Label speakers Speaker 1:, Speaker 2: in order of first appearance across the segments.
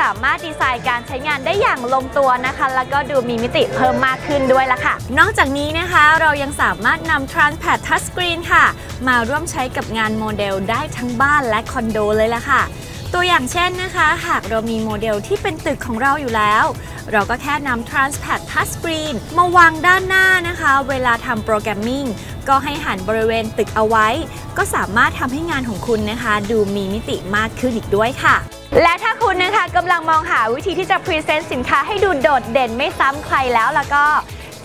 Speaker 1: สามารถดีไซน์การใช้งานได้อย่างลงตัวนะคะ แล้วก็ดูมีมิติเพิ่มมากขึ้นด้วยละค่ะ นอกจากนี้นะคะเรายังสามารถนำ Transpad Touchscreen ค่ะ มาร่วมใช้กับงานโมเดลได้ทั้งบ้านและคอนโดเลยละค่ะตัวอย่างเช่นนะคะ หากเรามีโมเดลที่เป็นตึกของเราอยู่แล้ว เราก็แค่นำ Transpad Touchscreen มาวางด้านหน้านะคะ เวลาทำโปรแกรมมิ่งก็ให้หันบริเวณตึกเอาไว้ ก็สามารถทำให้งานของคุณนะคะ ดูมีมิติมากขึ้นอีกด้วยค่ะ และถ้า คุณนะคะกำลังมองหาวิธีที่จะพรีเซนต์สินค้าให้ดูโดดเด่นไม่ซ้ำใครแล้วแล้วก็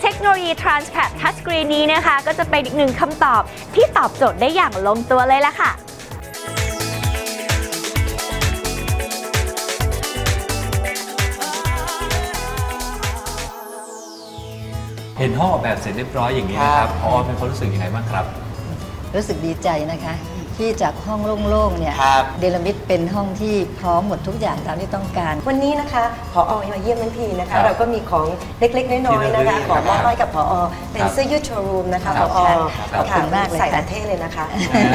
Speaker 1: เทคโนโลยี Transpad Touchscreen นี้นะคะ ก็จะเป็นอีกหนึ่งคำตอบที่ตอบโจทย์ได้อย่างลงตัวเลยละค่ะ
Speaker 2: เห็นห้องออกแบบเสร็จเรียบร้อยอย่างนี้นะครับพอมีความรู้สึกยังไงบ้างครับ
Speaker 3: รู้สึกดีใจนะคะ ที่จากห้องโล่งๆเนี่ย
Speaker 4: ครับ
Speaker 3: เดลมิดเป็นห้องที่พร้อมหมดทุกอย่างตามที่ต้องการ
Speaker 5: วันนี้นะคะผอมาเยี่ยมทั้งทีนะ
Speaker 2: ครั
Speaker 5: คะ
Speaker 2: บ
Speaker 5: เราก็มีของเล็กๆน้อยๆนะคะ
Speaker 2: ที่
Speaker 5: ขอ
Speaker 2: ระลึก
Speaker 5: มอบให้กับผอเป็น
Speaker 2: ครับ
Speaker 5: เสื้อยืดโชว์รูมนะคะ
Speaker 2: ค
Speaker 5: ผ
Speaker 2: รับ
Speaker 5: อ
Speaker 2: ครับ
Speaker 3: ขอบคุณมากเลย
Speaker 5: ใส่
Speaker 3: ค่ะ
Speaker 5: แต่เท่เลยนะคะ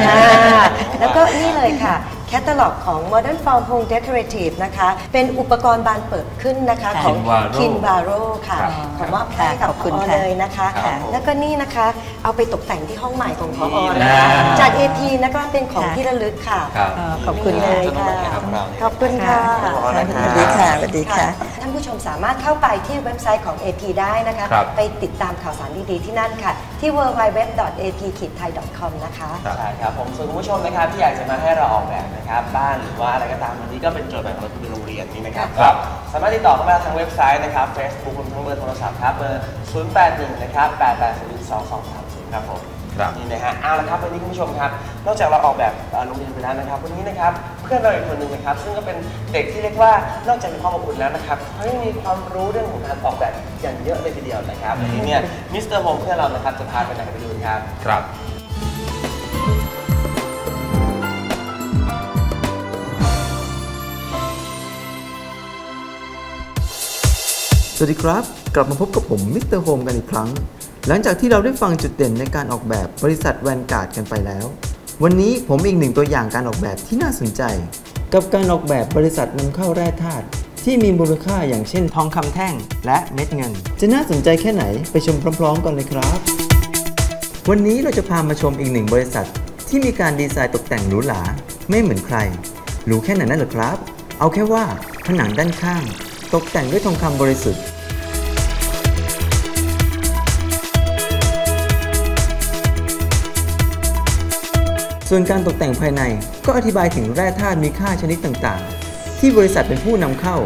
Speaker 5: อ่าแล้วก็นี่เลยค่ะ แคตตาล็อกของ Modern Form Home Decorative นะคะ เป็นอุปกรณ์บานเปิดขึ้นนะคะของ
Speaker 2: Kinvaro
Speaker 5: Kinvaro ค่ะ
Speaker 2: ครับ
Speaker 5: ขอมอบให้กับ
Speaker 3: ขอบ
Speaker 5: ผ
Speaker 3: คุณ
Speaker 5: อ
Speaker 3: ค่ะ
Speaker 5: เลยนะคะ
Speaker 2: ครับ
Speaker 5: แล้วก็นี่นะคะเอาไปตกแต่งที่ห้องใหม่ของผอนะคะ
Speaker 2: อ่า
Speaker 5: จาก AP นะคะเป็นของที่ระลึกค่ะ
Speaker 2: ครับ
Speaker 3: เอ่อขอบคุณ
Speaker 5: เล
Speaker 3: ค่ะ
Speaker 5: ยค่ะ
Speaker 4: ของเราเนี่ย
Speaker 5: ขอบคุณค่ะ
Speaker 3: สวัสดีค่ะสวัสดีค่ะ
Speaker 5: ท่านผู้ชม สามารถเข้าไปที่เว็บไซต์ของ AP ได้นะคะ
Speaker 2: ครับ
Speaker 5: ไปติดตามข่าวสารดีๆที่นั่นค่ะ ที่ www.ap-thai.com นะคะ
Speaker 4: ใช่ครับผมส่วนคุณผู้ชมนะครับที่อยากจะมาให้เราออกแบบนะครับบ้านหรือว่าอะไรก็ตามวันนี้ก็เป็นโจทย์แบบของเราคือโรงเรียนนี่นะครับ
Speaker 2: ครับ
Speaker 4: สามารถติดต่อเข้ามาทางเว็บไซต์นะครับ Facebook รวมทั้งเบอร์โทรศัพท์ครับเบอร์ 081 นะครับ 8802230 ครับผม
Speaker 2: ครับ
Speaker 4: นี่นะฮะเอาละครับวันนี้คุณผู้ชมครับ นอกจากเราออกแบบเอ่อโรงเรียนไปแล้วนะครับ วันนี้นะครับเพื่อนเราอีกคนหนึ่งนะครับ ซึ่งก็เป็นเด็กที่เรียกว่านอกจากมีความอบอุ่นแล้วนะครับเขายังมีความรู้เรื่องของการออกแบบอย่างเยอะเลยทีเดียวนะครับวันนี้เนี่ยมิสเตอร์โฮมเพื่อนเรานะครับจะพาไปไหนไปดูครับ
Speaker 2: ครับ
Speaker 6: สวัสดีครับ กลับมาพบกับผมมิสเตอร์โฮมกันอีกครั้ง หลังจากที่เราได้ฟังจุดเด่นในการออกแบบบริษัทแวนการ์ดกันไปแล้ว วันนี้ผมอีกหนึ่งตัวอย่างการออกแบบที่น่าสนใจ กับการออกแบบบริษัทนำเข้าแร่ธาตุที่มีมูลค่าอย่างเช่น ทองคำแท่งและเม็ดเงิน จะน่าสนใจแค่ไหนไปชมพร้อมๆกันเลยครับ วันนี้เราจะพามาชมอีกหนึ่งบริษัท ที่มีการดีไซน์ตกแต่งหรูหราไม่เหมือนใครหรูแค่ไหนนั่นเหรอครับ เอาแค่ว่าผนังด้านข้าง ตกแต่งด้วยทองคำบริสุทธิ์ ส่วนการตกแต่งภายในก็อธิบายถึงแร่ธาตุมีค่าชนิดต่างๆ ที่บริษัทเป็นผู้นำเข้า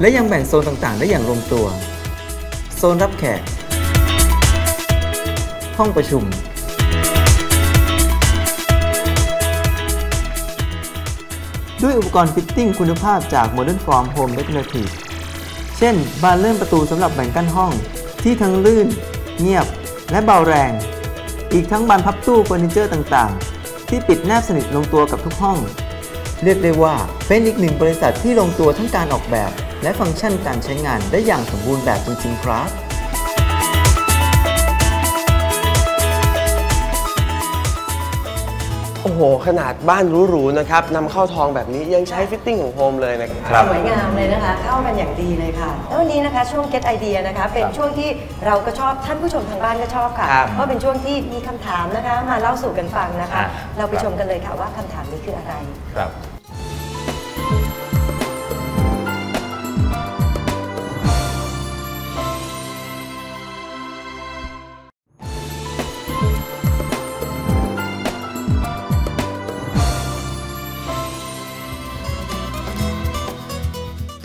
Speaker 6: และยังแบ่งโซนต่างๆ ได้อย่างลงตัว โซนรับแขก ห้องประชุม ด้วยอุปกรณ์ฟิตติ้งคุณภาพจาก Modern Form Home Decorative เช่น บานเลื่อนประตูสำหรับแบ่งกั้นห้อง ที่ทั้งลื่น เงียบ และเบาแรง อีกทั้งบานพับตู้เฟอร์นิเจอร์ต่างๆ ที่ปิดแนบสนิทลงตัวกับทุกห้อง เรียกได้ว่าเป็นอีกหนึ่งบริษัทที่ลงตัวทั้งการออกแบบ และฟังก์ชันการใช้งานได้อย่างสมบูรณ์แบบจริงๆครับ
Speaker 4: อ้โห ขนาดบ้านหรูๆนะครับนำเข้าทองแบบนี้ยังใช้ฟิตติ้งของโฮมเลยนะค
Speaker 2: ครั
Speaker 4: รับ
Speaker 2: บ
Speaker 5: สวยงามเลยนะคะ เข้ากันอย่างดีเลยค่ะ แล้ววันนี้นะคะช่วง Get Idea นะคะ เป็นช่วงที่เราก็ชอบท่านผู้ชมทางบ้านก็ชอบค่ะ
Speaker 4: ครับ
Speaker 5: เพราะเป็นช่วงที่มีคำถามนะคะ มาเล่าสู่กันฟังนะคะ
Speaker 2: อะ
Speaker 5: เราไปชมกันเลยค่ะว่าคำถามนี้คืออะไร
Speaker 2: ครับ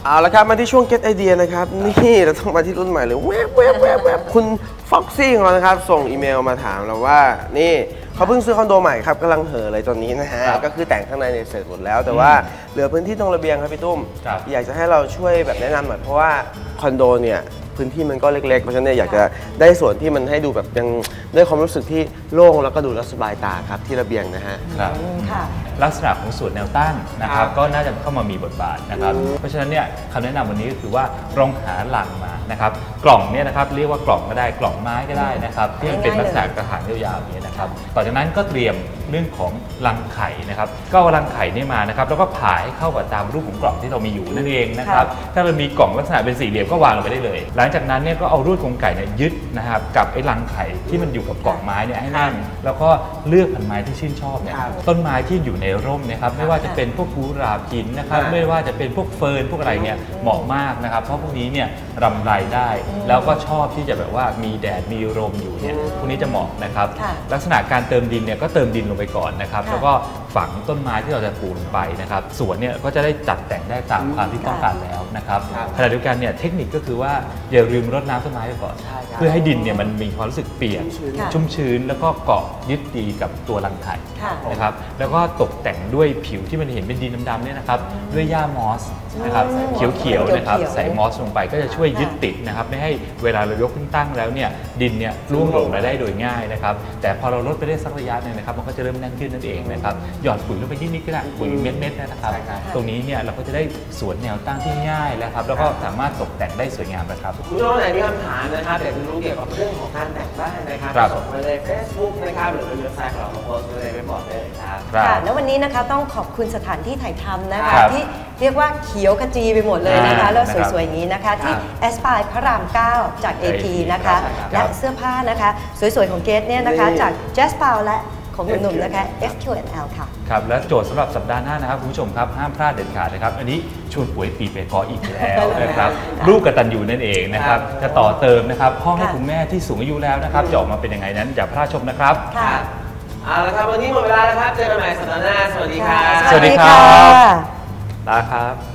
Speaker 4: เอาละครับมาที่ช่วง Get Idea นะครับ นี่เราต้องมาที่รุ่นใหม่เลยแวบแวบแวบแวบคุณฟ็อกซี่ของเรานะครับ ส่งอีเมลมาถามเราว่า นี่เขาเพิ่งซื้อคอนโดใหม่ครับกำลังเห่อเลยตอนนี้นะฮะ
Speaker 2: ครับ
Speaker 4: ก็คือแต่งข้างในเนี่ยเสร็จหมดแล้ว แต่ว่าเหลือพื้นที่ตรงระเบียงครับพี่ตุ้ม
Speaker 2: ครับ
Speaker 4: อยากจะให้เราช่วยแบบแนะนำหน่อยเพราะว่าคอนโดเนี่ย พื้นที่มันก็เล็กๆ เพราะฉะนั้นเนี่ยอยากจะได้ส่วนที่มันให้ดูแบบยังได้ความรู้สึกที่โล่งแล้วก็ดูแล้วสบายตาครับที่ระเบียงนะฮะ
Speaker 2: ครับ
Speaker 5: ค่ะ
Speaker 2: ลักษณะของส่วนแนวตั้งนะครับ
Speaker 4: ครับ
Speaker 2: ก็น่าจะเข้ามามีบทบาทนะครับ
Speaker 4: อืม
Speaker 2: เพราะฉะนั้นเนี่ยคำแนะนำวันนี้ก็คือว่าลองหาหลังมานะครับ กล่องเนี่ยนะครับเรียกว่ากล่องก็ได้กล่องไม้ก็ได้นะครับที่มันเป็น
Speaker 5: ง่ายๆ
Speaker 2: ลักษณะกระถางยาวๆอย่างนี้นะครับ ต่อจากนั้นก็เตรียมเรื่องของรังไข่นะครับก็เอารังไข่นี่มานะครับแล้วก็ผ่าให้เข้ากับตามรูปของกล่องที่เรามีอยู่นั่นเองนะครับถ้าเรามีกล่องลักษณะเป็นสี่เหลี่ยมก็วางลงไปได้เลย หลังจากนั้นเนี่ยก็เอารูปของไก่เนี่ยยึดนะครับกับไอ้รังไข่ที่มันอยู่กับกล่องไม้เนี่ยให้แน่นแล้วก็เลือกพันไม้ที่ชื่นชอบเนี่ย
Speaker 4: ครับ
Speaker 2: ต้นไม้ที่อยู่ในร่มเนะครับไม่ว่าจะเป็นพวกกุหลาบหินนะครับ
Speaker 4: ครับ
Speaker 2: ไม่ว่าจะเป็นพวกเฟิร์นพวกอะไรเนี่ยเหมาะมากนะครับเพราะพวกนี้เนี่ยรำไรได้ แล้วก็ชอบที่จะแบบว่ามีแดดมีลมอยู่เนี่ยพวกนี้จะเหมาะนะครับ
Speaker 5: ค่ะ
Speaker 2: ลักษณะการเติมดินเนี่ยก็เติมดินลงไปก่อนนะครับ
Speaker 5: ค่ะ
Speaker 2: แล้วก็ฝังต้นไม้ที่เราจะปลูกลงไปนะครับสวนเนี่ยก็จะได้จัดแต่งได้ตามความที่ต้องการแล้ว นะครับ
Speaker 4: ครับ
Speaker 2: ขณะเดียวกันเนี่ยเทคนิคก็คือว่าอย่าลืมรดน้ำต้นไม้ไปก่อน
Speaker 4: ใช่ครับ
Speaker 2: เพื่อให้ดินเนี่ยมันมีความรู้สึกเปียก
Speaker 5: ค่ะ
Speaker 2: ชุ่มชื้นแล้วก็เกาะยึดดีกับตัวรังไข่
Speaker 5: ค่ะ
Speaker 2: นะครับแล้วก็ตกแต่งด้วยผิวที่มันเห็นเป็นดินดำๆเนี่ยนะครับด้วยหญ้ามอสนะครับ
Speaker 5: อืม
Speaker 2: เขียวๆนะครับ
Speaker 5: เขียวๆ
Speaker 2: ใส่มอสลงไปก็จะช่วยยึดติดนะครับไม่ให้เวลาเรายกขึ้นตั้งแล้วเนี่ยดินเนี่ยร่วงหล่นมาได้โดยง่ายนะครับแต่พอเราลดไปได้สักระยะหนึงนะครับมันก็จะเริ่มแน่นขึ้นนั่นเองนะครับหยอดปุ๋ยลงไปนิดๆก็ได้ปุ๋ยเม็ดๆนะครับ
Speaker 4: ใช่ครับ
Speaker 2: ตรงนี้เนี่ยเราก็จะได้สวนแนวตั้งที่ง่ายแล้วครับ แล้วก็สามารถตกแต่งได้สวยงามนะครับ
Speaker 4: คุณผู้ชมไหนมีคำถามนะครับอยากจะรู้เกี่ยวกับเรื่องของการแต่งบ้านนะครับ
Speaker 2: ครับ
Speaker 4: ส่งมาใน Facebook นะครับหรือในเว็บไซต์ของเรามาโพสต์ไว้ในเว็บบอร์ดได้เลยครับ
Speaker 2: ครับ
Speaker 5: ค่ะแล้ววันนี้นะคะต้องขอบคุณสถานที่ถ่ายทำนะ
Speaker 2: ครั
Speaker 5: คะ
Speaker 2: บ
Speaker 5: ที่เรียกว่าเขียวขจีไปหมดเลยนะคะ
Speaker 2: อ่า
Speaker 5: แล้ว
Speaker 2: นะครับ
Speaker 5: สวยๆอย่างนี้นะคะ ที่
Speaker 4: ครับ
Speaker 5: แอสปายพระราม 9 จาก AP
Speaker 2: AP
Speaker 5: นะคะ
Speaker 2: ครับ
Speaker 5: และเสื้อผ้านะคะ สวยๆของเกสเนี่ยนะคะ
Speaker 4: นี่
Speaker 5: จาก j a s p a l และ ของหนุ่มๆนะคะ FQNL ค่ะ
Speaker 2: ครับ และโจทย์สำหรับสัปดาห์หน้านะครับคุณผู้ชมครับ ห้ามพลาดเด็ดขาดนะครับ อันนี้ชวนป่วยปีเปกออีกแล้วนะครับ ลูกกตันยูนั่นเองนะครับ จะต่อเติมนะครับห้องให้
Speaker 5: ค่ะ
Speaker 2: คุณแม่ที่สูงอายุแล้วนะครับจะออกมาเป็นยังไงนั้นอย่าพลาดชมนะครับ
Speaker 5: ค่ะ
Speaker 4: เอาละครับวันนี้หมดเวลาแล้วครับเจอกันใหม่สัปดาห์หน้าสวัสดีครับ
Speaker 2: สวัสดีครับลาครับ